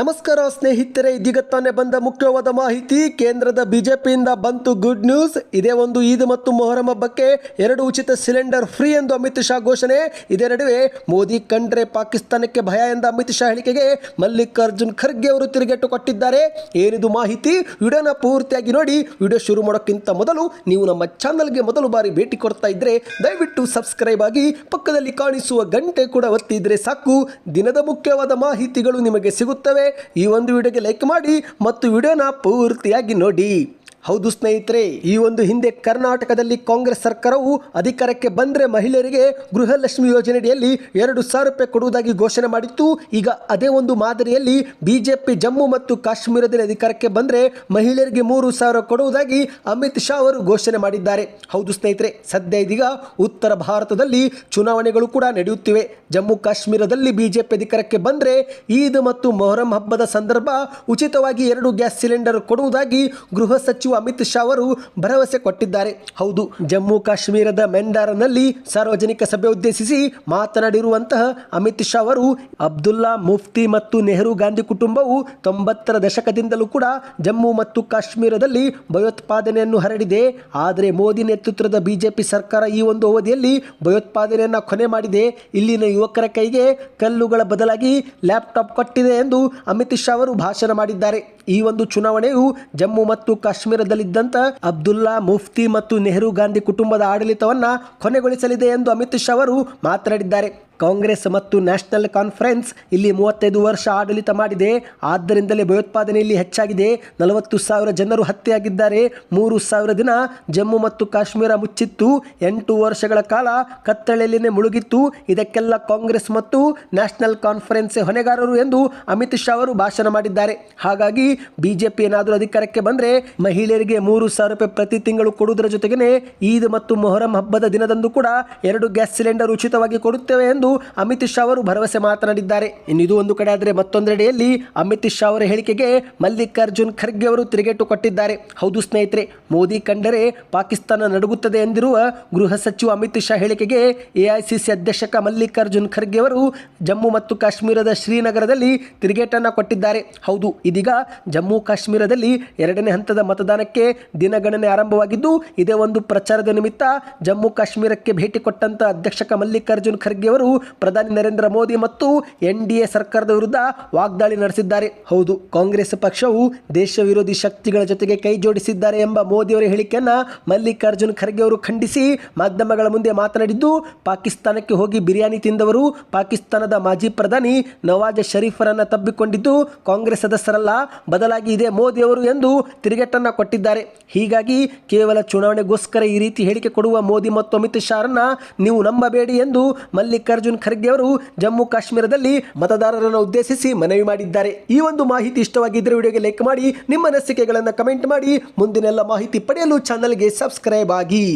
ನಮಸ್ಕಾರ ಸ್ನೇಹಿತರೆ ಇದೀಗ ತಾನೇ ಬಂದ ಮುಖ್ಯವಾದ ಮಾಹಿತಿ. ಕೇಂದ್ರದ ಬಿಜೆಪಿಯಿಂದ ಬಂತು ಗುಡ್ ನ್ಯೂಸ್ ಇದೇ ಒಂದು ಈದ್ ಮತ್ತು ಮೊಹರಂ ಹಬ್ಬಕ್ಕೆ ಎರಡು ಉಚಿತ ಸಿಲಿಂಡರ್ ಫ್ರೀ ಎಂದು ಅಮಿತ್ ಶಾ ಘೋಷಣೆ. ಇದೇ ನಡುವೆ ಮೋದಿ ಕಂಡ್ರೆ ಪಾಕಿಸ್ತಾನಕ್ಕೆ ಭಯ ಎಂದ ಅಮಿತ್ ಶಾ ಹೇಳಿಕೆಗೆ ಮಲ್ಲಿಕಾರ್ಜುನ್ ಖರ್ಗೆ ಅವರು ತಿರುಗೇಟು ಕೊಟ್ಟಿದ್ದಾರೆ. ಏನಿದು ಮಾಹಿತಿ? ವಿಡಿಯೋನ ಪೂರ್ತಿಯಾಗಿ ನೋಡಿ. ವಿಡಿಯೋ ಶುರು ಮಾಡೋಕ್ಕಿಂತ ಮೊದಲು ನೀವು ನಮ್ಮ ಚಾನಲ್ಗೆ ಮೊದಲು ಬಾರಿ ಭೇಟಿ ಕೊಡ್ತಾ ಇದ್ರೆ ದಯವಿಟ್ಟು ಸಬ್ಸ್ಕ್ರೈಬ್ ಆಗಿ ಪಕ್ಕದಲ್ಲಿ ಕಾಣಿಸುವ ಗಂಟೆ ಕೂಡ ಒತ್ತಿದ್ರೆ ಸಾಕು. ದಿನದ ಮುಖ್ಯವಾದ ಮಾಹಿತಿಗಳು ನಿಮಗೆ ಸಿಗುತ್ತವೆ. ಈ ಒಂದು ವಿಡಿಯೋಗೆ ಲೈಕ್ ಮಾಡಿ ಮತ್ತು ವಿಡಿಯೋನ ಪೂರ್ತಿಯಾಗಿ ನೋಡಿ. ಹೌದು ಸ್ನೇಹಿತರೆ, ಈ ಒಂದು ಹಿಂದೆ ಕರ್ನಾಟಕದಲ್ಲಿ ಕಾಂಗ್ರೆಸ್ ಸರ್ಕಾರವು ಅಧಿಕಾರಕ್ಕೆ ಬಂದರೆ ಮಹಿಳೆಯರಿಗೆ ಗೃಹಲಕ್ಷ್ಮಿ ಯೋಜನೆಯಡಿಯಲ್ಲಿ ಎರಡು ಸಾವಿರ ರೂಪಾಯಿ ಕೊಡುವುದಾಗಿ ಘೋಷಣೆ ಮಾಡಿತ್ತು. ಈಗ ಅದೇ ಒಂದು ಮಾದರಿಯಲ್ಲಿ ಬಿಜೆಪಿ ಜಮ್ಮು ಮತ್ತು ಕಾಶ್ಮೀರದಲ್ಲಿ ಅಧಿಕಾರಕ್ಕೆ ಬಂದರೆ ಮಹಿಳೆಯರಿಗೆ ಮೂರು ಸಾವಿರ ಕೊಡುವುದಾಗಿ ಅಮಿತ್ ಶಾ ಅವರು ಘೋಷಣೆ ಮಾಡಿದ್ದಾರೆ. ಹೌದು ಸ್ನೇಹಿತರೆ, ಸದ್ಯ ಇದೀಗ ಉತ್ತರ ಭಾರತದಲ್ಲಿ ಚುನಾವಣೆಗಳು ಕೂಡ ನಡೆಯುತ್ತಿವೆ. ಜಮ್ಮು ಕಾಶ್ಮೀರದಲ್ಲಿ ಬಿಜೆಪಿ ಅಧಿಕಾರಕ್ಕೆ ಬಂದರೆ ಈದ್ ಮತ್ತು ಮೊಹರಂ ಹಬ್ಬದ ಸಂದರ್ಭ ಉಚಿತವಾಗಿ ಎರಡು ಗ್ಯಾಸ್ ಸಿಲಿಂಡರ್ ಕೊಡುವುದಾಗಿ ಗೃಹ ಸಚಿವ ಅಮಿತ್ ಶಾ ಅವರು ಭರವಸೆ ಕೊಟ್ಟಿದ್ದಾರೆ. ಹೌದು, ಜಮ್ಮು ಕಾಶ್ಮೀರದ ಮೆಂಡಾರನಲ್ಲಿ ಸಾರ್ವಜನಿಕ ಸಭೆ ಉದ್ದೇಶಿಸಿ ಮಾತನಾಡಿರುವಂತಹ ಅಮಿತ್ ಶಾ ಅವರು, ಅಬ್ದುಲ್ಲಾ ಮುಫ್ತಿ ಮತ್ತು ನೆಹರು ಗಾಂಧಿ ಕುಟುಂಬವು ತೊಂಬತ್ತರ ದಶಕದಿಂದಲೂ ಕೂಡ ಜಮ್ಮು ಮತ್ತು ಕಾಶ್ಮೀರದಲ್ಲಿ ಭಯೋತ್ಪಾದನೆಯನ್ನು ಹರಡಿದೆ. ಆದರೆ ಮೋದಿ ನೇತೃತ್ವದ ಬಿಜೆಪಿ ಸರ್ಕಾರ ಈ ಒಂದು ಅವಧಿಯಲ್ಲಿ ಭಯೋತ್ಪಾದನೆಯನ್ನು ಕೊನೆ ಮಾಡಿದೆ. ಇಲ್ಲಿನ ಯುವಕರ ಕೈಗೆ ಕಲ್ಲುಗಳ ಬದಲಾಗಿ ಲ್ಯಾಪ್ಟಾಪ್ ಕೊಟ್ಟಿದೆ ಎಂದು ಅಮಿತ್ ಶಾ ಅವರು ಭಾಷಣ ಮಾಡಿದ್ದಾರೆ. ಈ ಒಂದು ಚುನಾವಣೆಯು ಜಮ್ಮು ಮತ್ತು ಕಾಶ್ಮೀರದಲ್ಲಿದ್ದಂಥ ಅಬ್ದುಲ್ಲಾ ಮುಫ್ತಿ ಮತ್ತು ನೆಹರು ಗಾಂಧಿ ಕುಟುಂಬದ ಆಡಳಿತವನ್ನ ಕೊನೆಗೊಳಿಸಲಿದೆ ಎಂದು ಅಮಿತ್ ಶಾ ಅವರು ಮಾತನಾಡಿದ್ದಾರೆ. ಕಾಂಗ್ರೆಸ್ ಮತ್ತು ನ್ಯಾಷನಲ್ ಕಾನ್ಫರೆನ್ಸ್ ಇಲ್ಲಿ ಮೂವತ್ತೈದು ವರ್ಷ ಆಡಳಿತ ಮಾಡಿದೆ. ಆದ್ದರಿಂದಲೇ ಭಯೋತ್ಪಾದನೆ ಇಲ್ಲಿ ಹೆಚ್ಚಾಗಿದೆ. ನಲವತ್ತು ಸಾವಿರ ಜನರು ಹತ್ಯೆಯಾಗಿದ್ದಾರೆ. ಮೂರು ಸಾವಿರ ದಿನ ಜಮ್ಮು ಮತ್ತು ಕಾಶ್ಮೀರ ಮುಚ್ಚಿತ್ತು. ಎಂಟು ವರ್ಷಗಳ ಕಾಲ ಕತ್ತಲೆಯಲ್ಲಿನೇ ಮುಳುಗಿತ್ತು. ಇದಕ್ಕೆಲ್ಲ ಕಾಂಗ್ರೆಸ್ ಮತ್ತು ನ್ಯಾಷನಲ್ ಕಾನ್ಫರೆನ್ಸ್ ಹೊಣೆಗಾರರು ಎಂದು ಅಮಿತ್ ಶಾ ಅವರು ಭಾಷಣ ಮಾಡಿದ್ದಾರೆ. ಹಾಗಾಗಿ ಬಿಜೆಪಿ ಏನಾದರೂ ಅಧಿಕಾರಕ್ಕೆ ಬಂದರೆ ಮಹಿಳೆಯರಿಗೆ ಮೂರು ಸಾವಿರ ರೂಪಾಯಿ ಪ್ರತಿ ತಿಂಗಳು ಕೊಡುವುದರ ಜೊತೆಗೇನೆ ಈದ್ ಮತ್ತು ಮೊಹರಂ ಹಬ್ಬದ ದಿನದಂದು ಕೂಡ ಎರಡು ಗ್ಯಾಸ್ ಸಿಲಿಂಡರ್ ಉಚಿತವಾಗಿ ಕೊಡುತ್ತೇವೆ ಎಂದು ಅಮಿತ್ ಶಾ ಅವರು ಭರವಸೆ ಮಾತನಾಡಿದ್ದಾರೆ. ಇನ್ನು ಇದು ಒಂದು ಕಡೆ ಆದರೆ ಮತ್ತೊಂದೆಡೆಯಲ್ಲಿ ಅಮಿತ್ ಶಾ ಅವರ ಹೇಳಿಕೆಗೆ ಮಲ್ಲಿಕಾರ್ಜುನ್ ಖರ್ಗೆ ಅವರು ತಿರುಗೇಟು ಕೊಟ್ಟಿದ್ದಾರೆ. ಹೌದು ಸ್ನೇಹಿತರೆ, ಮೋದಿ ಕಂಡರೆ ಪಾಕಿಸ್ತಾನ ನಡುಗುತ್ತದೆ ಎಂದಿರುವ ಗೃಹ ಸಚಿವ ಅಮಿತ್ ಶಾ ಹೇಳಿಕೆಗೆ ಎಐಸಿಸಿ ಅಧ್ಯಕ್ಷಕ ಮಲ್ಲಿಕಾರ್ಜುನ್ ಖರ್ಗೆ ಅವರು ಜಮ್ಮು ಮತ್ತು ಕಾಶ್ಮೀರದ ಶ್ರೀನಗರದಲ್ಲಿ ತಿರುಗೇಟನ್ನು ಕೊಟ್ಟಿದ್ದಾರೆ. ಹೌದು, ಇದೀಗ ಜಮ್ಮು ಕಾಶ್ಮೀರದಲ್ಲಿ ಎರಡನೇ ಹಂತದ ಮತದಾನಕ್ಕೆ ದಿನಗಣನೆ ಆರಂಭವಾಗಿದ್ದು, ಇದೇ ಒಂದು ಪ್ರಚಾರದ ನಿಮಿತ್ತ ಜಮ್ಮು ಕಾಶ್ಮೀರಕ್ಕೆ ಭೇಟಿ ಕೊಟ್ಟಂತ ಅಧ್ಯಕ್ಷಕ ಮಲ್ಲಿಕಾರ್ಜುನ್ ಖರ್ಗೆ ಅವರು ಪ್ರಧಾನಿ ನರೇಂದ್ರ ಮೋದಿ ಮತ್ತು ಎನ್ ಡಿ ಸರ್ಕಾರದ ವಿರುದ್ಧ ವಾಗ್ದಾಳಿ ನಡೆಸಿದ್ದಾರೆ. ಹೌದು, ಕಾಂಗ್ರೆಸ್ ಪಕ್ಷವು ದೇಶ ವಿರೋಧಿ ಶಕ್ತಿಗಳ ಜೊತೆಗೆ ಕೈ ಜೋಡಿಸಿದ್ದಾರೆ ಎಂಬ ಮೋದಿಯವರ ಹೇಳಿಕೆಯನ್ನ ಮಲ್ಲಿಕಾರ್ಜುನ್ ಖರ್ಗೆ ಅವರು ಖಂಡಿಸಿ ಮಾಧ್ಯಮಗಳ ಮುಂದೆ ಮಾತನಾಡಿದ್ದು, ಪಾಕಿಸ್ತಾನಕ್ಕೆ ಹೋಗಿ ಬಿರಿಯಾನಿ ತಿಂದವರು ಪಾಕಿಸ್ತಾನದ ಮಾಜಿ ಪ್ರಧಾನಿ ನವಾಜ್ ಷರೀಫರನ್ನ ತಬ್ಬಿಕೊಂಡಿದ್ದು ಕಾಂಗ್ರೆಸ್ ಸದಸ್ಯರಲ್ಲ, ಬದಲಾಗಿ ಇದೆ ಮೋದಿಯವರು ಎಂದು ತಿರುಗೇಟನ್ನ ಕೊಟ್ಟಿದ್ದಾರೆ. ಹೀಗಾಗಿ ಕೇವಲ ಚುನಾವಣೆಗೋಸ್ಕರ ಈ ರೀತಿ ಹೇಳಿಕೆ ಕೊಡುವ ಮೋದಿ ಮತ್ತು ಅಮಿತ್ ಶಾರನ್ನ ನೀವು ನಂಬಬೇಡಿ ಎಂದು ಮಲ್ಲಿಕಾರ್ಜುನ್ ಖರ್ಗೆ ಅವರು ಜಮ್ಮು ಕಾಶ್ಮೀರದಲ್ಲಿ ಮತದಾರರನ್ನು ಉದ್ದೇಶಿಸಿ ಮನವಿ ಮಾಡಿದ್ದಾರೆ. ಈ ಒಂದು ಮಾಹಿತಿ ಇಷ್ಟವಾಗಿದ್ದರೆ ವಿಡಿಯೋಗೆ ಲೈಕ್ ಮಾಡಿ, ನಿಮ್ಮ ಅನಿಸಿಕೆಗಳನ್ನು ಕಮೆಂಟ್ ಮಾಡಿ, ಮುಂದಿನೆಲ್ಲ ಮಾಹಿತಿ ಪಡೆಯಲು ಚಾನಲ್ಗೆ ಸಬ್ಸ್ಕ್ರೈಬ್ ಆಗಿ.